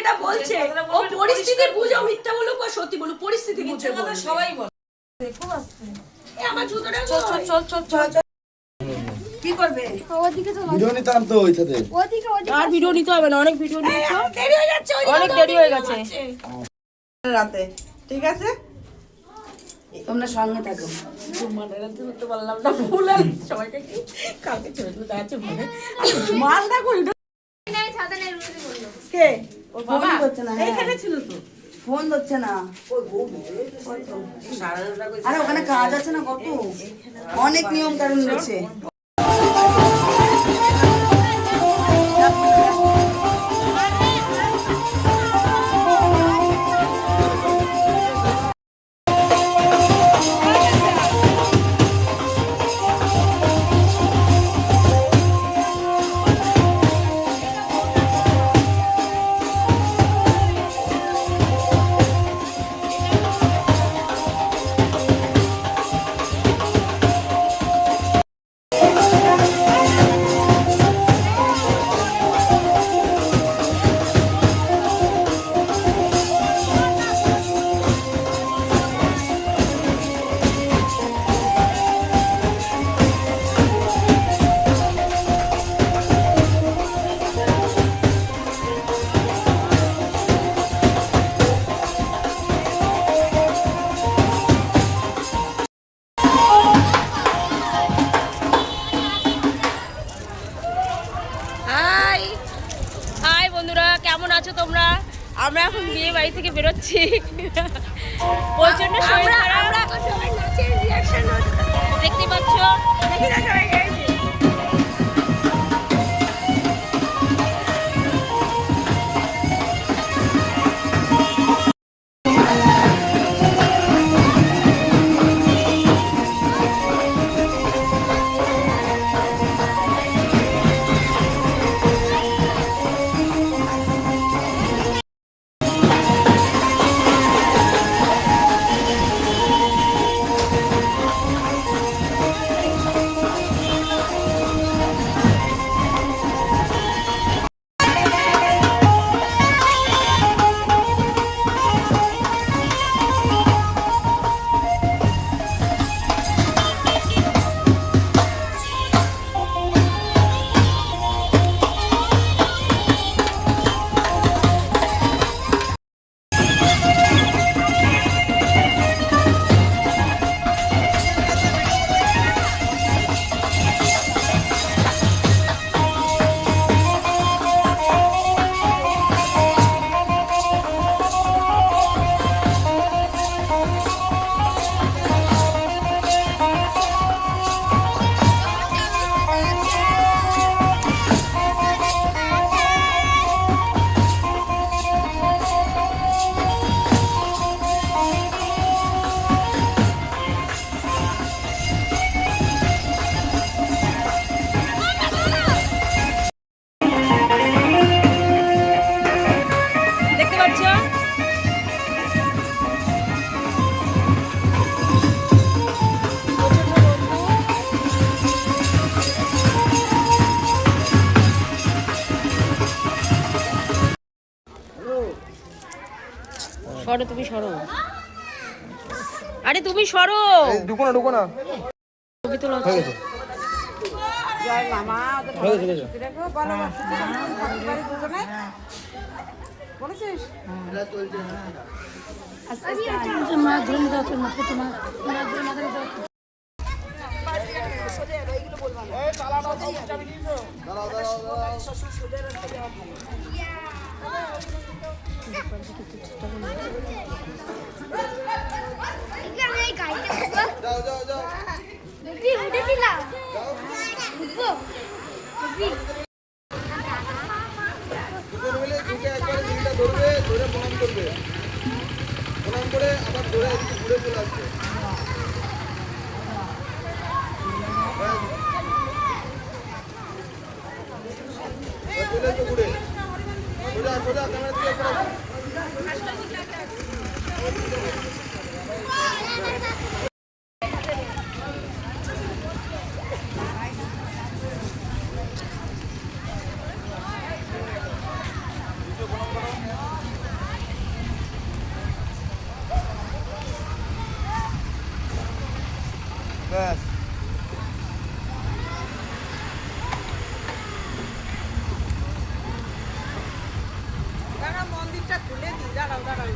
কথাটা বলছে ও পরিস্থিতি বুঝো মিথ্যা বলুক বা সত্যি বলুক পরিস্থিতি বুঝে বলবে। সবাই বলে। খুব আসছে এ, আমার জুতোটা চল চল চল চল চল। কি করবে? ওদিকে তো ভিডিও নিতাম তো ওই সাথে ওদিকে ওদিকে আর ভিডিও নিতে হবে না অনেক ভিডিও নিয়েছো। দেরি হয়ে যাচ্ছে অনেক দেরি হয়ে গেছে। রাতে ঠিক আছে? তোমরা সঙ্গে থাকো। মানে রাতে ধরতে পারলাম না ভুল আর সবাইকে কি? কালকে ছেড়ে দিতে আছে মনে মাল না করি কে? ওর বাবা? ফোন না, হ্যাঁ। ছিল তো। ফোন ধরছে না। আরে ওখানে কাজ আছে না কত? অনেক নিয়ম কারণ রয়েছে। বন্ধুরা কেমন আছো তোমরা? আমরা এখন বিয়ে বাড়ি থেকে বেরোচ্ছি। প্রচণ্ড শরীর দেখতে পাচ্ছ? সরো তুমি সরো। আরে তুমি সরো। ঢুকো না ঢুকো না। ছবি তোলা হচ্ছে। গেছে, প্রণাম করে আবার ধরে এদিকে ঘুরে চলে আসবে চলে এসো ঘুরে সোজা সোজা ক্যামেরা তুলে দিই। দাঁড়াও দাঁড়াও